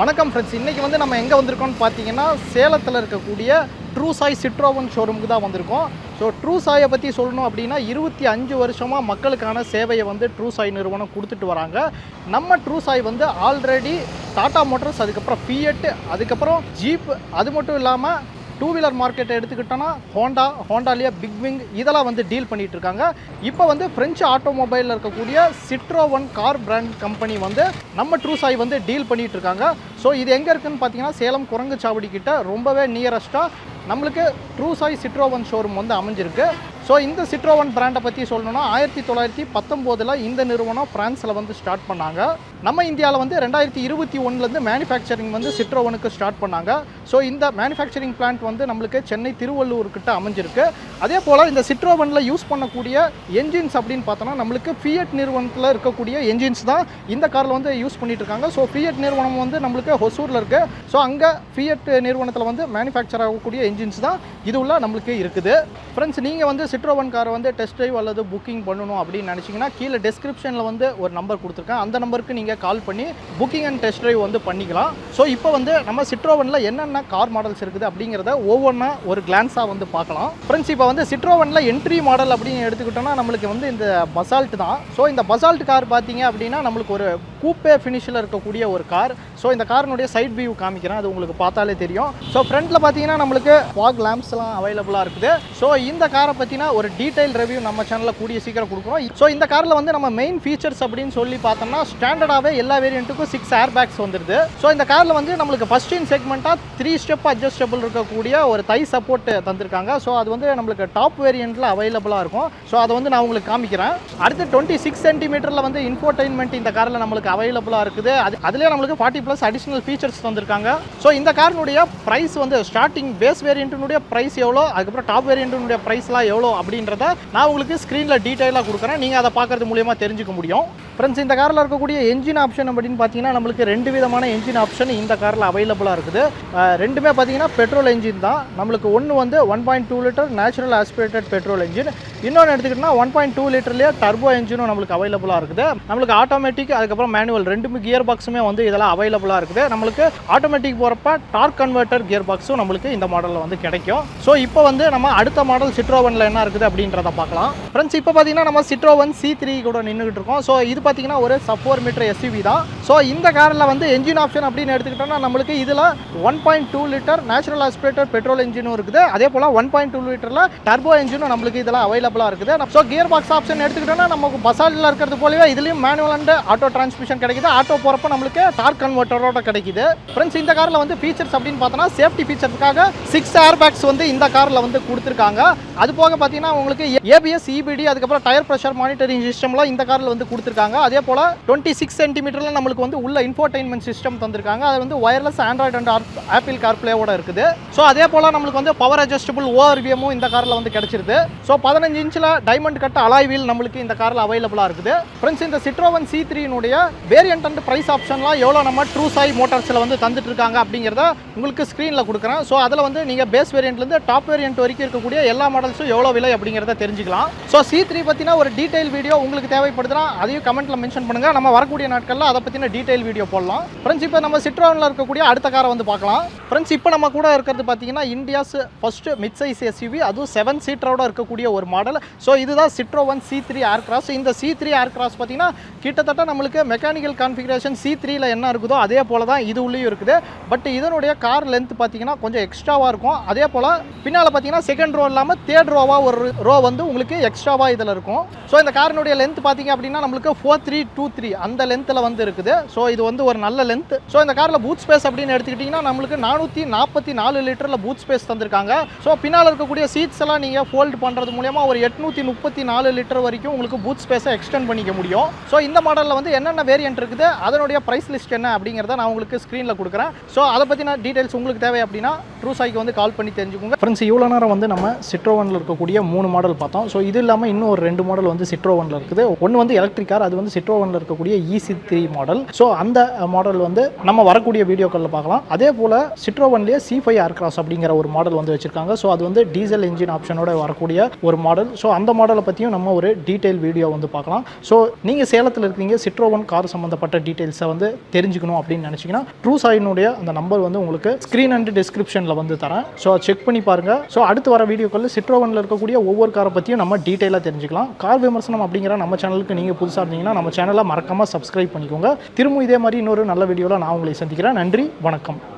வணக்கம் ஃப்ரெண்ட்ஸ் இன்றைக்கி வந்து நம்ம எங்கே வந்திருக்கோம்னு பார்த்தீங்கன்னா சேலத்தில் இருக்கக்கூடிய ட்ரூ சாய் சிட்ரோவன் ஷோரூமுக்கு தான் வந்திருக்கோம். ஸோ ட்ரூ சாயை பற்றி சொல்லணும் அப்படின்னா இருபத்தி அஞ்சு வருஷமாக மக்களுக்கான சேவையை வந்து ட்ரூ சாய் நிறுவனம் கொடுத்துட்டு வராங்க. நம்ம ட்ரூ சாய் வந்து ஆல்ரெடி டாடா மோட்டர்ஸ் அதுக்கப்புறம் ஃபியட் அதுக்கப்புறம் ஜீப் அது மட்டும் இல்லாமல் டூ வீலர் மார்க்கெட்டை எடுத்துக்கிட்டோன்னா ஹோண்டா ஹோண்டாலேயே பிக் விங் இதெல்லாம் வந்து டீல் பண்ணிகிட்டு இருக்காங்க இப்போ வந்து ஃப்ரெஞ்சு ஆட்டோமொபைலில் இருக்கக்கூடிய Citroen car brand company வந்து நம்ம ட்ரூசாய் வந்து டீல் பண்ணிகிட்டு இருக்காங்க ஸோ இது எங்கே இருக்குதுன்னு பார்த்தீங்கன்னா சேலம் குரங்கு சாவடி கிட்ட ரொம்பவே நியரஸ்ட்டாக நம்மளுக்கு ட்ரூசாய் சிட்ரோ ஒன் ஷோரூம் வந்து அமைஞ்சிருக்கு. ஸோ இந்த சிட்ரோவன் பிராண்டை பற்றி சொல்லணும்னா ஆயிரத்தி தொள்ளாயிரத்தி பத்தொம்போதில் இந்த நிறுவனம் ஃப்ரான்ஸில் வந்து ஸ்டார்ட் பண்ணாங்க. நம்ம இந்தியாவில் வந்து ரெண்டாயிரத்தி இருபத்தி ஒன்றுலேருந்து மேனுஃபேக்சரிங் வந்து சிட்ரோவனுக்கு ஸ்டார்ட் பண்ணாங்க. ஸோ இந்த மேனுஃபேக்சரிங் பிளான்ட் வந்து நம்மளுக்கு சென்னை திருவள்ளூர்கிட்ட அமைஞ்சிருக்கு. அதே போல் இந்த சிட்ரோவனில் யூஸ் பண்ணக்கூடிய என்ஜின்ஸ் அப்படின்னு பார்த்தோன்னா நம்மளுக்கு ஃபியட் நிறுவனத்தில் இருக்கக்கூடிய என்ஜின்ஸ் தான் இந்த காரில் வந்து யூஸ் பண்ணிட்டு இருக்காங்க. ஸோ ஃபியட் நிறுவனம் வந்து நம்மளுக்கு ஹொசூரில் இருக்குது ஸோ அங்கே ஃபியட் நிறுவனத்தில் வந்து மேனுஃபேக்சர் ஆகக்கூடிய என்ஜின்ஸ் தான் இது உள்ள நம்மளுக்கு இருக்குது. ஃப்ரெண்ட்ஸ் நீங்கள் வந்து சிட்ரோவன் காரை வந்து டெஸ்ட் ட்ரைவ் அல்லது புக்கிங் பண்ணணும் அப்படின்னு நினச்சிங்கன்னா கீழே டிஸ்கிரிப்ஷனில் வந்து ஒரு நம்பர் கொடுத்துருக்கேன். அந்த நம்பருக்கு நீங்கள் கால் பண்ணி புக்கிங் அண்ட் டெஸ்ட் ட்ரைவ் வந்து பண்ணிக்கலாம். ஸோ இப்போ வந்து நம்ம சிட்ரோவனில் என்னென்ன கார் மாடல்ஸ் இருக்குது அப்படிங்கிறத ஒவ்வொன்றா ஒரு கிளான்ஸாக வந்து பார்க்கலாம். ஃப்ரெண்ட்ஸ் இப்போ வந்து சிட்ரோவனில் என்ட்ரி மாடல் அப்படின்னு எடுத்துக்கிட்டோம்னா நம்மளுக்கு வந்து இந்த பசால்ட் தான். ஸோ இந்த பசால்ட் கார் பார்த்தீங்க அப்படின்னா நம்மளுக்கு ஒரு கூப்பே ஃபினிஷில் இருக்கக்கூடிய ஒரு கார் ஸோ இந்த காரினுடைய சைட் வியூ காமிக்கிறேன். அது உங்களுக்கு பார்த்தாலே தெரியும். ஸோ ஃப்ரண்ட்டில் பார்த்தீங்கன்னா நம்மளுக்கு ஃபாக் லேம்ப்ஸ்லாம் அவைலபிளாக இருக்குது. ஸோ இந்த காரை பற்றினா ஒரு டீட்டெயில் ரிவ்யூ நம்ம சேனலில் கூடிய சீக்கிரம் கொடுக்குறோம். ஸோ இந்த காரில் வந்து நம்ம மெயின் ஃபீச்சர்ஸ் அப்படின்னு சொல்லி பார்த்தோம்னா ஸ்டாண்டர்டாகவே எல்லா வேரியண்ட்டுக்கும் சிக்ஸ் ஏர் பேக்ஸ் வந்துருது. ஸோ இந்த காரில் வந்து நம்மளுக்கு ஃபஸ்ட் இன் செக்மெண்ட்டாக த்ரீ ஸ்டெப் அட்ஜஸ்டபிள் இருக்கக்கூடிய ஒரு தை சப்போர்ட் தந்திருக்காங்க. ஸோ அது வந்து நம்மளுக்கு டாப் வேரியண்ட்டில் அவைலபிளாக இருக்கும். ஸோ அதை வந்து நான் உங்களுக்கு காமிக்கிறேன். அடுத்து டுவெண்ட்டி சிக்ஸ் சென்டிமீட்டரில் வந்து இன்ஃபோர்டைன்மெண்ட் இந்த காரில் நம்மளுக்கு அவைலபிளாக இருக்குது. அது அதுலேயே நம்மளுக்கு ஃபார்ட்டி ப்ளஸ் அடிஷ்னல் ஃபீச்சர்ஸ் தந்திருக்காங்க. ஸோ இந்த காரினுடைய ப்ரைஸ் வந்து ஸ்டார்டிங் பேஸ் வேரியண்ட்டினுடைய ப்ரைஸ் எவ்வளோ அதுக்கப்புறம் டாப் வேரியண்ட்டினுடைய ப்ரைஸ்லாம் எவ்வளோ அப்படின்றத நான் உங்களுக்கு ஸ்க்ரீனில் டீட்டெயிலாக கொடுக்குறேன். நீங்கள் அதை பார்க்கறது மூலியமாக தெரிஞ்சுக்க முடியும். ஃப்ரெண்ட்ஸ் இந்த காரில் இருக்கக்கூடிய என்ஜின் ஆப்ஷன் அப்படின்னு பார்த்தீங்கன்னா நம்மளுக்கு ரெண்டு விதமான என்ஜின் ஆப்ஷன் இந்த காரில் அவைலபிளாக இருக்குது. ரெண்டுமே பார்த்தீங்கன்னா பெட்ரோல் என்ஜின் தான். நம்மளுக்கு ஒன்று வந்து one point two litre natural aspirated petrol engine இன்னொன்று எடுத்துக்கிட்டோம்னா ஒன் பாயிண்ட் டூ லிட்டர்லேயே டர்போ என்ஜினும் நம்மளுக்கு அவைலபிளாக இருக்குது. நம்மளுக்கு ஆட்டோமேட்டிக் அதுக்கப்புறம் மேனுவல் ரெண்டுமே கியர் பாக்ஸுமே வந்து இதெல்லாம் அவைலபிளாக இருக்குது. நம்மளுக்கு ஆட்டோமேட்டிக் போகிறப்ப டார்க் கன்வெர்ட்டர் கியர் பாக்ஸும் நம்மளுக்கு இந்த மாடலில் வந்து கிடைக்கும். ஸோ இப்போ வந்து நம்ம அடுத்த மாடல் சிட்ரோவனில் என்ன இருக்குது அப்படின்றத பார்க்கலாம். ஃப்ரெண்ட்ஸ் இப்போ பார்த்தீங்கன்னா நம்ம சிட்ரோவன் சி த்ரீ கூட நின்றுட்டு இருக்கோம். ஸோ இது பார்த்தீங்கன்னா ஒரு சப் ஃபோர் மீட்டர் எஸ்யூவி தான். ஸோ இந்த காரில் வந்து என்ஜின் ஆப்ஷன் அப்படின்னு எடுத்துக்கிட்டோம்னா நம்மளுக்கு இதில் one point two litre natural aspirator petrol இன்ஜினும் இருக்குது. அதே போல் ஒன் பாயிண்ட் டூ லிட்டரில் டர்போ இன்ஜினும் நம்மளுக்கு இதில் அவைலபிளாக இருக்குது. ஸோ கியர் பாக்ஸ் ஆப்ஷன் எடுத்துக்கிட்டோம்னா நமக்கு பசாலில் இருக்கிறது போலவே இதுலேயும் மேனுவல் அண்ட் ஆட்டோ டிரான்ஸ்மிஷன் கிடைக்குது. ஆட்டோ போகிறப்ப நம்மளுக்கு டார்க் கன்வெர்ட்டரோட கிடைக்குது. ஃப்ரெண்ட்ஸ் இந்த காரில் வந்து ஃபீச்சர்ஸ் அப்படின்னு பார்த்தோன்னா சேஃப்டி ஃபீச்சர்ஸ்க்காக சிக்ஸ் ஏர் பேக்ஸ் வந்து இந்த காரில் வந்து கொடுத்துருக்காங்க. அது போக பார்த்தீங்கன்னா உங்களுக்கு ஏபிஎஸ் இபிடி அதுக்கப்புறம் டயர் ப்ரெஷர் மானிட்டரிங் சிஸ்டம்லாம் இந்த காரில் வந்து கொடுத்துருக்காங்க. அதே போல் டுவெண்ட்டி சிக்ஸ் சென்டிமீட்டரில் நம்மளுக்கு வந்து உள்ள இன்ஃபோர்டைன்மெண்ட் சிஸ்டம் தந்திருக்காங்க. அது வந்து ஒயர்லெஸ் ஆண்ட்ராய்ட் அண்ட் ஆப்பிள் கார்ப்ளேவோட இருக்குது. ஸோ அதே போல் நம்மளுக்கு வந்து பவர் அட்ஜஸ்டபிள் ஓஆர்விஎமும் இந்த காரில் வந்து கிடைச்சிருது ஸோ பதினஞ்சு இன்ச்சில் டைமண்ட் கட் அலாய் வீல் நம்மளுக்கு இந்த காரில் அவைலபிளாக இருக்குது. ஃப்ரெண்ட்ஸ் இந்த சிட்ரோவன் சி த்ரீனுடைய வேரியன்ட் அண்ட் ப்ரைஸ் ஆப்ஷன்லாம் எவ்வளோ நம்ம ட்ரூ சாய் மோட்டார்ஸில் வந்து தந்துட்டு இருக்காங்க அப்படிங்கிறத உங்களுக்கு ஸ்க்ரீனில் கொடுக்குறேன். ஸோ அதில் வந்து நீங்கள் பேஸ் வேரியண்ட்லேருந்து டாப் வேரியன்ட் வரைக்கும் இருக்கக்கூடிய எல்லா மாடல்ஸும் எவ்வளோ விலை அப்படிங்கிறத தெரிஞ்சுக்கலாம். ஸோ சி த்ரீ பற்றினா ஒரு டீட்டெயில் வீடியோ உங்களுக்கு தேவைப்படுதுன்னா அதையும் கமெண்ட்டில் மென்ஷன் பண்ணுங்கள் நம்ம வரக்கூடிய நாட்களில் அதை பற்றின டீட்டெயில் வீடியோ போடலாம். ஃப்ரெண்ட்ஸ் இப்போ நம்ம சிட்ரோனில் இருக்கக்கூடிய அடுத்த காரை வந்து பார்க்கலாம். ஃப்ரெண்ட்ஸ் இப்போ நம்ம கூட இருக்கிறது பார்த்தீங்கன்னா India's first mid size SUV அதுவும் செவன் சீட்டரோட இருக்கக்கூடிய ஒரு மாடல் ஸோ இதுதான் Citroen C three Aircross இந்த சி த்ரீ ஏர் கிராஸ் பார்த்தீங்கன்னா கிட்டத்தட்ட நம்மளுக்கு மெக்கானிக்கல் கான்ஃபிகரேஷன் சி த்ரீயில் என்ன இருக்குதோ அதே போல தான் இது உள்ளேயும் இருக்குது. பட் இதனுடைய கார் லென்த் பார்த்தீங்கன்னா கொஞ்சம் எக்ஸ்ட்ராவாக இருக்கும். அதே போல் பின்னால் பார்த்தீங்கன்னா செகண்ட் ரோ இல்லாமல் தேர்ட் ரோவாக ஒரு ரோ வந்து உங்களுக்கு எக்ஸ்ட்ராவாக இதில் இருக்கும். ஸோ இந்த காரினுடைய லென்த் பார்த்தீங்க அப்படின்னா நம்மளுக்கு ஃபோர் த்ரீ டூ த்ரீ அந்த லென்த்தில் வந்து இருக்குது. ஸோ இது வந்து ஒரு நல்ல லென்த் ஸோ இந்த காரில் பூத் ஸ்பேஸ் அப்படின்னு எடுத்துக்கிட்டிங்கன்னா நம்மளுக்கு நானூற்றி நாற்பத்தி நாலு லிட்டரில் பூத் ஸ்பேஸ் தந்திருக்காங்க. ஸோ பின்னால் இருக்கக்கூடிய சீட்ஸ் எல்லாம் நீங்கள் ஃபோல்டு பண்ணுறது மூலியமாக ஒரு எட்நூற்றி முப்பத்தி நாலு லிட்டர் வரைக்கும் உங்களுக்கு பூத் ஸ்பேஸை எக்ஸ்டெண்ட் பண்ணிக்க முடியும். ஸோ இந்த மாடலில் வந்து என்னென்ன வேரியன்ட் இருக்குது அதனுடைய ப்ரைஸ் லிஸ்ட் என்ன அப்படிங்கிறத நான் உங்களுக்கு ஸ்க்ரீனில் கொடுக்குறேன். ஸோ அதை பற்றின டீட்டெயில்ஸ் உங்களுக்கு தேவை அப்படின்னா ட்ரூ சாய்க்கு வந்து கால் பண்ணி தெரிஞ்சுக்கோங்க. ஃப்ரெண்ட்ஸ் இவ்வளோ நேரம் வந்து நம்ம சிட்ரோவனில் இருக்கக்கூடிய மூணு மாடல் பார்த்தோம். ஸோ இது இல்லாமல் இன்னும் ஒரு ரெண்டு மாடல் வந்து சிட்ரோவனில் இருக்குது. ஒன்று வந்து எலக்ட்ரிக் கார் அது வந்து சிட்ரோவனில் இருக்கக்கூடிய E C three model so அந்த மாடல் வந்து நம்ம வரக்கூடிய வீடியோக்களில் பார்க்கலாம். அதே போல் சிட்ரோவன்லேயே சி ஃபைவ் ஏர்கிராஸ் அப்படிங்கிற ஒரு மாடல் வந்து வச்சுருக்காங்க. ஸோ அது வந்து டீசல் இன்ஜின் ஆப்ஷனோட வரக்கூடிய ஒரு மாடல் ஸோ அந்த மாடலை பற்றியும் நம்ம ஒரு டீட்டெயில் வீடியோ வந்து பார்க்கலாம். ஸோ நீங்கள் சேலத்தில் இருக்கீங்க சிட்ரோவன் கார் சம்மந்தப்பட்ட டீட்டெயில்ஸை வந்து தெரிஞ்சுக்கணும் அப்படின்னு நினச்சிங்கன்னா ட்ரூ சாயினுடைய அந்த நம்பர் வந்து உங்களுக்கு ஸ்க்ரீன் அண்ட் டிஸ்கிரிப்ஷனில் வந்து தரேன். ஸோ செக் பண்ணி பாருங்கள் ஸோ அடுத்து வர வீடியோக்களில் சிட்ரோவனில் இருக்கக்கூடிய ஒவ்வொரு காரை பற்றியும் நம்ம டீட்டெயிலாக தெரிஞ்சுக்கலாம். கார் விமர்சனம் அப்படிங்கிற நம்ம சேனலுக்கு நீங்கள் புதுசாக இருந்தீங்கன்னா நம்ம சேனலை மறக்காமல் சப்ஸ்கிரைப் பண்ணிக்கோங்க. திரும்ப இதே மாதிரி இன்னொரு நல்ல வீடியோவில் நான் உங்களை சந்திக்கிறேன். நன்றி வணக்கம்.